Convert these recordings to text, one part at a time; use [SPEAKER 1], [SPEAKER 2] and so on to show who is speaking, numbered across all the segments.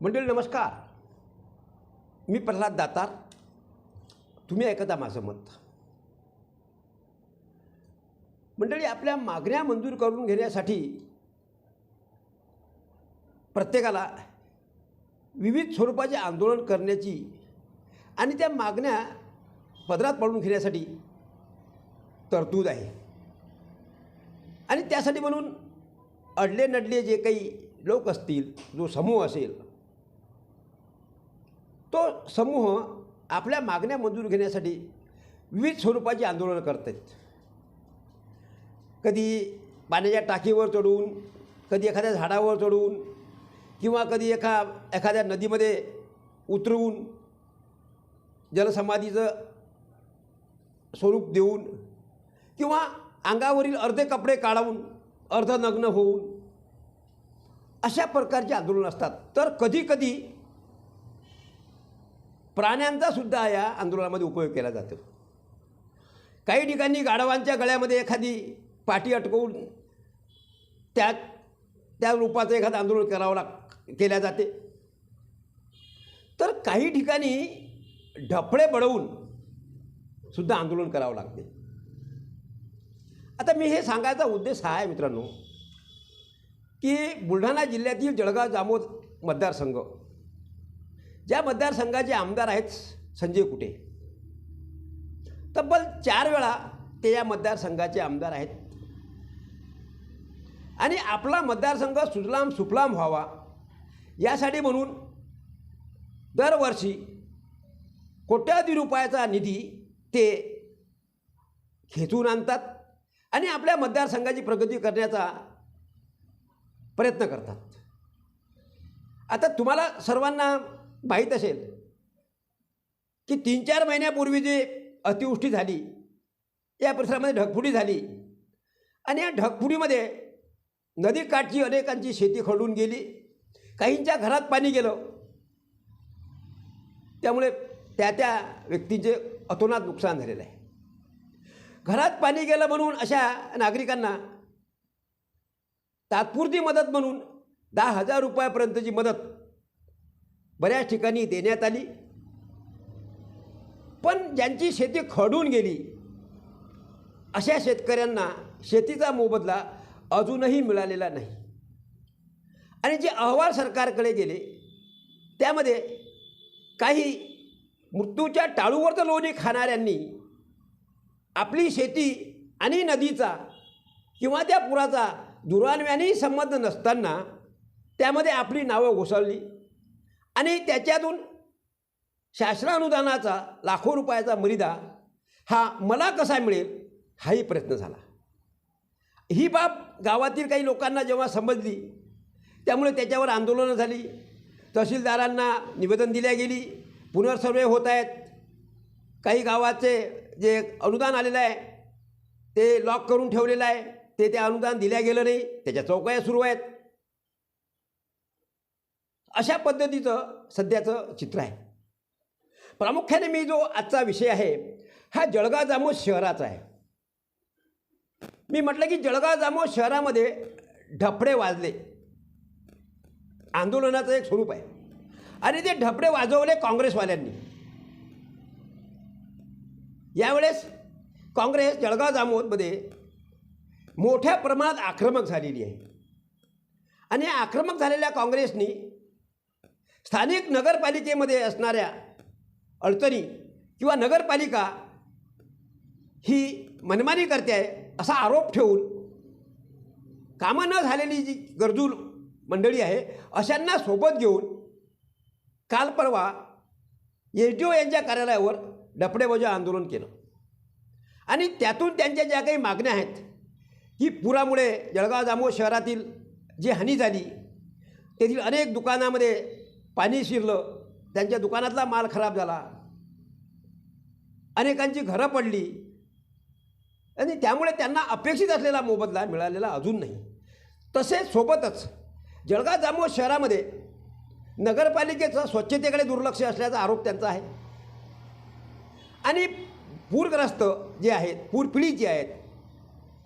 [SPEAKER 1] मंडळी नमस्कार. मी प्रल्हाद दातार. तुम्ही ऐकता माझं मत. मंडळी आपल्या मागण्या मंजूर करून घेण्यासाठी प्रत्येकाला विविध स्वरूपाचे आंदोलन करण्याची आणि त्या मागण्या पदरात पाडून घेण्यासाठी तरतूद आहे. आणि त्यासाठी म्हणून अडले नडले जे काही लोक असतील जो समूह असेल तो समूह आपल्या मागण्या मंजूर घेण्यासाठी विविध स्वरूपाची आंदोलनं करत आहेत. कधी पाण्याच्या टाकीवर चढून कधी एखाद्या झाडावर चढून किंवा कधी एका एखाद्या नदीमध्ये उतरवून जलसमाधीचं स्वरूप देऊन किंवा अंगावरील अर्धे कपडे काढून अर्धनग्न होऊन अशा प्रकारची आंदोलनं असतात. तर कधीकधी प्राण्यांचा सुद्धा या आंदोलनामध्ये उपयोग केला जातो. काही ठिकाणी गाढवांच्या गळ्यामध्ये एखादी पाठी अटकवून त्या त्या रूपाचं एखादं आंदोलन करावं लाग केल्या जाते. तर काही ठिकाणी ढपळे बडवून सुद्धा आंदोलन करावं लागते. आता मी हे सांगायचा उद्देश हा आहे मित्रांनो की बुलढाणा जिल्ह्यातील जळगाव जामोद मतदारसंघ ज्या मतदारसंघाचे आमदार आहेत संजय कुटे तब्बल चार वेळा ते या मतदारसंघाचे आमदार आहेत. आणि आपला मतदारसंघ सुजलाम सुफलाम व्हावा यासाठी म्हणून दरवर्षी कोट्यावधी रुपयाचा निधी ते खेचून आणतात आणि आपल्या मतदारसंघाची प्रगती करण्याचा प्रयत्न करतात. आता तुम्हाला सर्वांना माहीत असेल की तीन चार महिन्यापूर्वी जे अतिवृष्टी झाली या परिसरामध्ये ढगफुटी झाली आणि या ढगफुटीमध्ये नदीकाठची अनेकांची शेती खडून गेली. काहींच्या घरात पाणी गेलं. त्यामुळे त्या त्या व्यक्तींचे अतोनात नुकसान झालेलं आहे. घरात पाणी गेलं म्हणून अशा नागरिकांना तात्पुरती मदत म्हणून दहा हजार रुपयापर्यंतची मदत बऱ्याच ठिकाणी देण्यात आली. पण ज्यांची शेती खडून गेली अशा शेतकऱ्यांना शेतीचा मोबदला अजूनही मिळालेला नाही. आणि जे अहवाल सरकारकडे गेले त्यामध्ये काही मृत्यूच्या टाळूवर लोणी खाणाऱ्यांनी आपली शेती आणि नदीचा किंवा त्या पुराचा दुरान्व्यानेही संबंध नसताना त्यामध्ये आपली नावं घुसळली आणि त्याच्यातून शास्त्रानुदानाचा लाखो रुपयाचा मर्यादा हा मला कसा मिळेल हाही प्रयत्न झाला. ही बाब गावातील काही लोकांना जेव्हा समजली त्यामुळे त्याच्यावर आंदोलनं झाली. तहसीलदारांना निवेदन दिल्या गेली पुनर्सर्वे होत आहेत. काही गावाचे जे अनुदान आलेलं आहे ते लॉक करून ठेवलेलं आहे. ते ते अनुदान दिल्या गेलं नाही त्याच्या चौकया सुरू आहेत. अशा पद्धतीचं सध्याचं चित्र आहे. प्रामुख्याने मी जो आजचा विषय आहे हा जळगाव जामोद शहराचा आहे. मी म्हटलं की जळगाव जामोद शहरामध्ये ढपडे वाजले. आंदोलनाचं एक स्वरूप आहे. आणि ते ढपडे वाजवले काँग्रेसवाल्यांनी. यावेळेस काँग्रेस जळगाव जामोदमध्ये मोठ्या प्रमाणात आक्रमक झालेली आहे. आणि या आक्रमक झालेल्या काँग्रेसनी स्थानिक नगरपालिकेमध्ये असणाऱ्या अडचणी किंवा नगरपालिका ही मनमानी करते आहे असा आरोप ठेवून कामं न झालेली जी गरजू मंडळी आहे अशांना सोबत घेऊन काल परवा एस डी ओ यांच्या कार्यालयावर डपडेबजा आंदोलन केलं. आणि त्यातून त्यांच्या ज्या काही मागण्या आहेत की पुरामुळे जळगाव जामोद शहरातील जी हानी झाली तेथील अनेक दुकानामध्ये पाणी शिरलं त्यांच्या दुकानातला माल खराब झाला. अनेकांची घरं पडली. आणि त्यामुळे त्यांना अपेक्षित असलेला मोबदला मिळालेला अजून नाही. तसेच सोबतच जळगाव जामोद शहरामध्ये नगरपालिकेचं स्वच्छतेकडे दुर्लक्ष असल्याचा आरोप त्यांचा आहे. आणि पूरग्रस्त जे आहेत पूरपीडित जे आहेत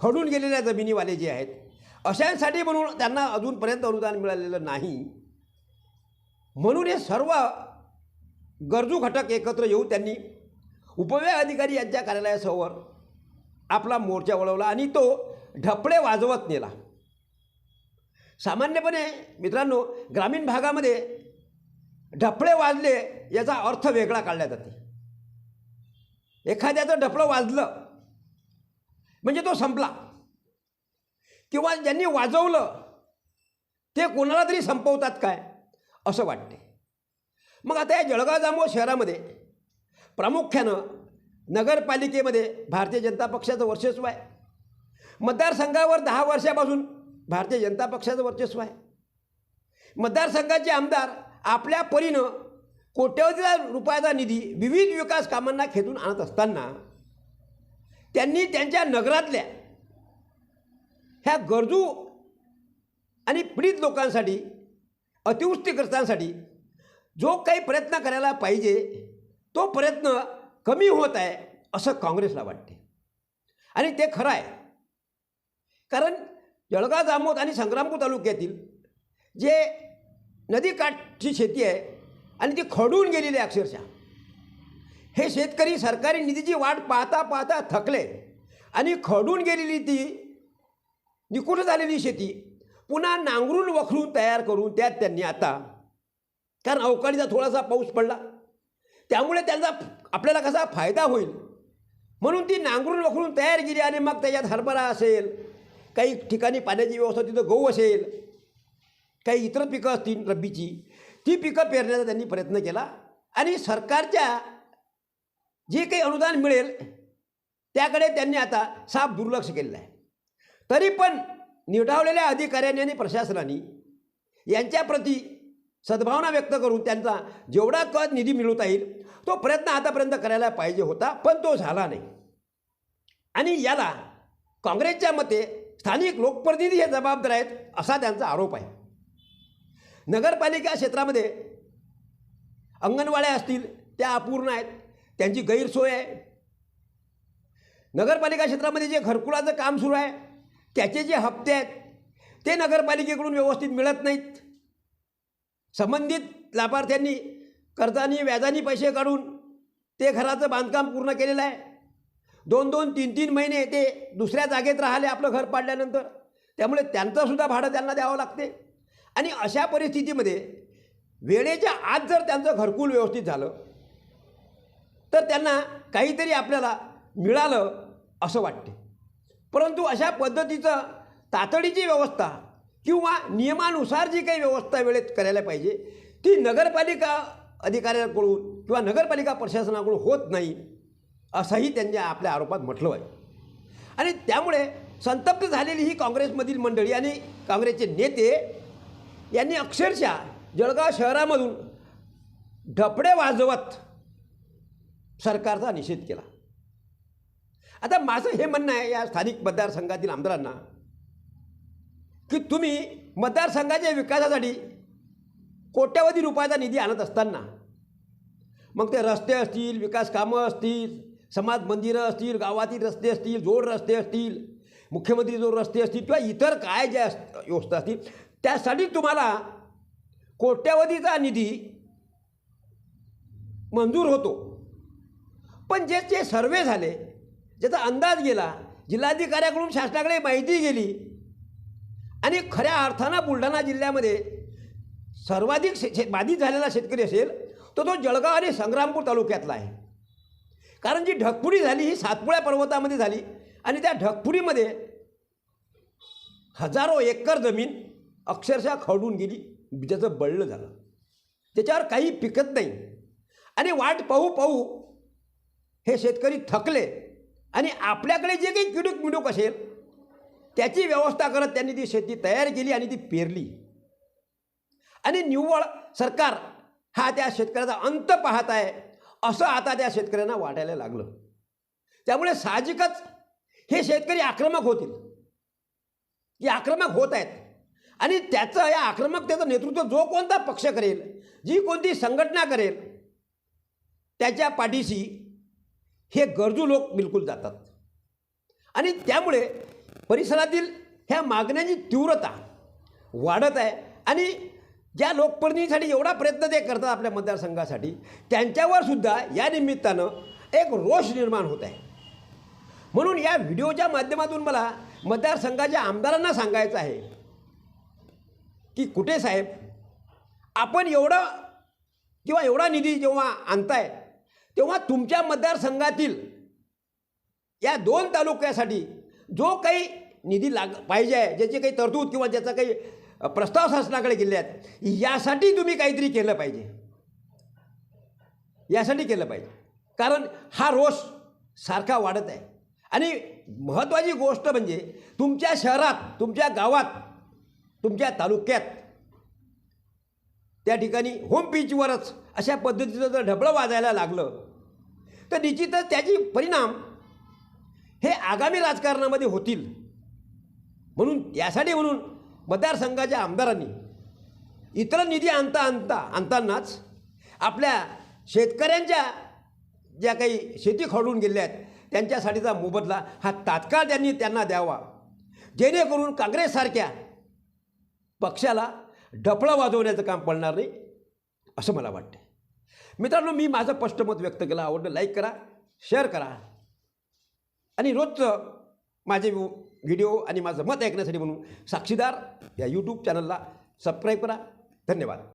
[SPEAKER 1] खडून गेलेल्या जमिनीवाले जे आहेत अशांसाठी म्हणून त्यांना अजूनपर्यंत अनुदान मिळालेलं नाही. म्हणून हे सर्व गरजू घटक एकत्र येऊन त्यांनी उपविभाग अधिकारी यांच्या कार्यालयासमोर आपला मोर्चा वळवला आणि तो ढपळे वाजवत नेला. सामान्यपणे मित्रांनो ग्रामीण भागामध्ये ढपळे वाजले याचा अर्थ वेगळा काढला जाते एखाद्याचं ढपळं वाजलं म्हणजे तो संपला. किंवा ज्यांनी वाजवलं ते कोणाला तरी संपवतात काय? असं वाटते. मग आता या जळगाव जामोद शहरामध्ये प्रामुख्यानं नगरपालिकेमध्ये भारतीय जनता पक्षाचं वर्चस्व आहे. मतदारसंघावर दहा वर्षापासून भारतीय जनता पक्षाचं वर्चस्व आहे. मतदारसंघाचे आमदार आपल्या परीनं कोट्यवधी रुपयाचा निधी विविध विकास कामांना खेचून आणत असताना त्यांनी त्यांच्या नगरातल्या ह्या गरजू आणि पीडित लोकांसाठी अतिवृष्टीग्रस्तांसाठी जो काही प्रयत्न करायला पाहिजे तो प्रयत्न कमी होत आहे असं काँग्रेसला वाटते. आणि ते खरं आहे. कारण जळगाव जामोद आणि संग्रामपूर तालुक्यातील जे नदीकाठची शेती आहे आणि ती खडून गेलेली आहे अक्षरशः. हे शेतकरी सरकारी निधीची वाट पाहता पाहता थकले आणि खडून गेलेली ती निकुट झालेली शेती पुन्हा नांगरून वखरून तयार करून त्यात त्यांनी आता कारण अवकाळीचा थोडासा पाऊस पडला. त्यामुळे त्यांचा आपल्याला कसा फायदा होईल? म्हणून ती नांगरून वखरून तयार केली आणि मग त्याच्यात हरभरा असेल काही ठिकाणी पाण्याची व्यवस्था तिथं गहू असेल काही इतर पिकं असतील रब्बीची ती पिकं पेरण्याचा त्यांनी प्रयत्न केला. आणि सरकारच्या जे काही अनुदान मिळेल त्याकडे त्यांनी आता साफ दुर्लक्ष केलेलं आहे. तरी पण निवडावलेल्या अधिकाऱ्यांनी आणि प्रशासनाने यांच्याप्रती सद्भावना व्यक्त करून त्यांचा जेवढा कद निधी मिळवता येईल तो प्रयत्न आतापर्यंत करायला पाहिजे होता पण तो झाला नाही. आणि याला काँग्रेसच्या मते स्थानिक लोकप्रतिनिधी हे जबाबदार आहेत असा त्यांचा आरोप आहे. नगरपालिका क्षेत्रामध्ये अंगणवाड्या असतील त्या अपूर्ण आहेत त्यांची गैरसोय आहे. नगरपालिका क्षेत्रामध्ये जे घरकुलाचं काम सुरू आहे त्याचे जे हप्ते आहेत ते नगरपालिकेकडून व्यवस्थित मिळत नाहीत. संबंधित लाभार्थ्यांनी कर्जानी व्याजानी पैसे काढून ते घराचं बांधकाम पूर्ण केलेलं आहे. दोन दोन तीन तीन महिने ते दुसऱ्या जागेत राहिले आपलं घर पाडल्यानंतर. त्यामुळे त्यांचंसुद्धा भाडं त्यांना द्यावं लागते. आणि अशा परिस्थितीमध्ये वेळेच्या आत जर त्यांचं घरकुल व्यवस्थित झालं तर त्यांना काहीतरी आपल्याला मिळालं असं वाटते. परंतु अशा पद्धतीचं तातडीची व्यवस्था किंवा नियमानुसार जी काही व्यवस्था वेळेत करायला पाहिजे ती नगरपालिका अधिकाऱ्यांकडून किंवा नगरपालिका प्रशासनाकडून होत नाही असंही त्यांच्या आपल्या आरोपात म्हटलं आहे. आणि त्यामुळे संतप्त झालेली ही काँग्रेसमधील मंडळी आणि काँग्रेसचे नेते यांनी अक्षरशः जळगाव शहरामधून ढपडे वाजवत सरकारचा निषेध केला. आता माझं हे म्हणणं आहे या स्थानिक मतदारसंघातील आमदारांना की तुम्ही मतदारसंघाच्या विकासासाठी कोट्यवधी रुपयाचा निधी आणत असताना मग ते रस्ते असतील विकास कामं असतील समाज मंदिरं असतील गावातील रस्ते असतील जोड रस्ते असतील मुख्यमंत्री जोड रस्ते असतील किंवा इतर काय ज्या अस व्यवस्था असतील त्यासाठी तुम्हाला कोट्यावधीचा निधी मंजूर होतो. पण जे जे सर्वे झाले ज्याचा अंदाज गेला जिल्हाधिकाऱ्याकडून शासनाकडे माहिती गेली आणि खऱ्या अर्थानं बुलढाणा जिल्ह्यामध्ये सर्वाधिक शे बाधित झालेला शेतकरी असेल तर तो जळगाव आणि संग्रामपूर तालुक्यातला आहे. कारण जी ढगफुडी झाली ही सातपुळ्या पर्वतामध्ये झाली आणि त्या ढगफुडीमध्ये हजारो एकर जमीन अक्षरशः खडून गेली ज्याचं बळलं झालं. त्याच्यावर काही पिकत नाही. आणि वाट पाहू पाहू हे शेतकरी थकले. आणि आपल्याकडे जे काही किडूक मिडूक असेल त्याची व्यवस्था करत त्यांनी ती शेती तयार केली आणि ती पेरली. आणि निव्वळ सरकार हा त्या शेतकऱ्याचा अंत पाहत आहे असं आता त्या शेतकऱ्यांना वाटायला लागलं. त्यामुळे साहजिकच हे शेतकरी आक्रमक होतील. की आक्रमक होत आहेत. आणि त्याचं या आक्रमकतेचं नेतृत्व जो कोणता पक्ष करेल जी कोणती संघटना करेल त्याच्या पाठीशी हे गरजू लोक बिलकुल जातात. आणि त्यामुळे परिसरातील ह्या मागण्याची तीव्रता वाढत आहे. आणि ज्या लोकप्रतिनिधीसाठी एवढा प्रयत्न ते करतात आपल्या मतदारसंघासाठी त्यांच्यावर सुद्धा या निमित्तानं एक रोष निर्माण होत आहे. म्हणून या व्हिडिओच्या माध्यमातून मला मतदारसंघाच्या आमदारांना सांगायचं आहे की कुठे साहेब आपण एवढं किंवा एवढा निधी जेव्हा आणताय तेव्हा तुमच्या मतदारसंघातील या दोन तालुक्यासाठी जो काही निधी लाग पाहिजे आहे ज्याची काही तरतूद किंवा ज्याचा काही प्रस्ताव शासनाकडे गेले आहेत यासाठी तुम्ही काहीतरी केलं पाहिजे. यासाठी केलं पाहिजे. कारण हा रोष सारखा वाढत आहे. आणि महत्त्वाची गोष्ट म्हणजे तुमच्या शहरात तुमच्या गावात तुमच्या तालुक्यात त्या ठिकाणी होम पिचवरच अशा पद्धतीचं जर ढबळं वाजायला लागलं तर निश्चितच त्याची परिणाम हे आगामी राजकारणामध्ये होतील. म्हणून यासाठी म्हणून मतदारसंघाच्या आमदारांनी इतर निधी आणता आणता आणतानाच आपल्या शेतकऱ्यांच्या ज्या काही शेती खडून गेल्या आहेत त्यांच्यासाठीचा मोबदला हा तात्काळ त्यांनी त्यांना द्यावा. जेणेकरून काँग्रेससारख्या पक्षाला डफळं वाजवण्याचं काम पडणार नाही असं मला वाटतं मित्रांनो मी माझं स्पष्ट मत व्यक्त केलं. आवडलं लाईक करा शेअर करा. आणि रोजचं माझे व्हिडिओ आणि माझं मत ऐकण्यासाठी म्हणून साक्षीदार या यूट्यूब चॅनलला सबस्क्राईब करा. धन्यवाद.